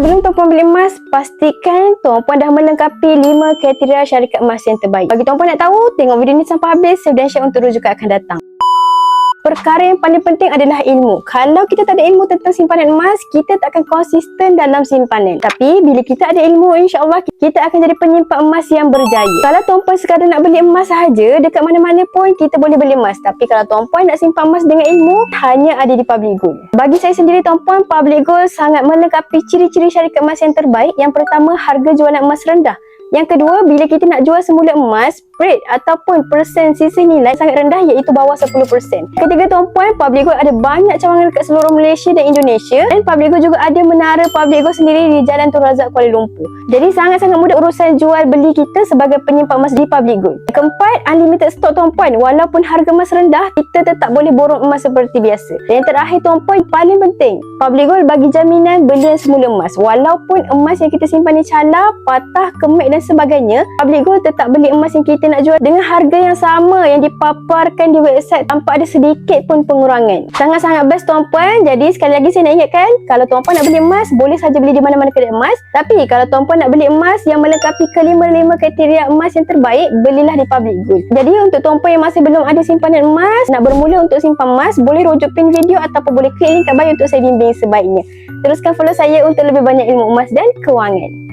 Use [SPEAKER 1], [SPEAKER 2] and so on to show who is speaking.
[SPEAKER 1] Sebelum tuan-puan beli emas, pastikan tuan-puan dah melengkapi 5 kriteria syarikat emas yang terbaik. Bagi tuan-puan nak tahu, tengok video ni sampai habis, dan share untuk rujukan akan datang. Perkara yang paling penting adalah ilmu. Kalau kita tak ada ilmu tentang simpanan emas, kita tak akan konsisten dalam simpanan. Tapi bila kita ada ilmu, insya-Allah kita akan jadi penyimpan emas yang berjaya. Kalau tuan-puan sekadar nak beli emas sahaja, dekat mana-mana pun kita boleh beli emas. Tapi kalau tuan-puan nak simpan emas dengan ilmu, hanya ada di Public Gold. Bagi saya sendiri tuan-puan, Public Gold sangat melengkapi ciri-ciri syarikat emas yang terbaik. Yang pertama, harga jualan emas rendah. Yang kedua, bila kita nak jual semula emas, rate ataupun persen sisi nilai sangat rendah iaitu bawah 10%. Ketiga tuan-puan, Public Gold ada banyak cawangan dekat seluruh Malaysia dan Indonesia dan Public Gold juga ada menara Public Gold sendiri di Jalan Tun Razak Kuala Lumpur. Jadi sangat-sangat mudah urusan jual beli kita sebagai penyimpan emas di Public Gold. Keempat, unlimited stock tuan-puan. Walaupun harga emas rendah, kita tetap boleh borong emas seperti biasa. Dan yang terakhir tuan-puan, paling penting, Public Gold bagi jaminan belian semula emas. Walaupun emas yang kita simpan ni calar, patah, kemek dan sebagainya, Public Gold tetap beli emas yang kita nak jual dengan harga yang sama yang dipaparkan di website tanpa ada sedikit pun pengurangan. Sangat-sangat best tuan-puan. Jadi sekali lagi saya nak ingatkan, kalau tuan-puan nak beli emas, boleh saja beli di mana-mana kedai emas. Tapi kalau tuan-puan nak beli emas yang melengkapi kelima-lima kriteria emas yang terbaik, belilah di Public Gold. Jadi untuk tuan-puan yang masih belum ada simpanan emas, nak bermula untuk simpan emas, boleh rujuk pin video ataupun boleh klik link kat bio untuk saya bimbing sebaiknya. Teruskan follow saya untuk lebih banyak ilmu emas dan kewangan.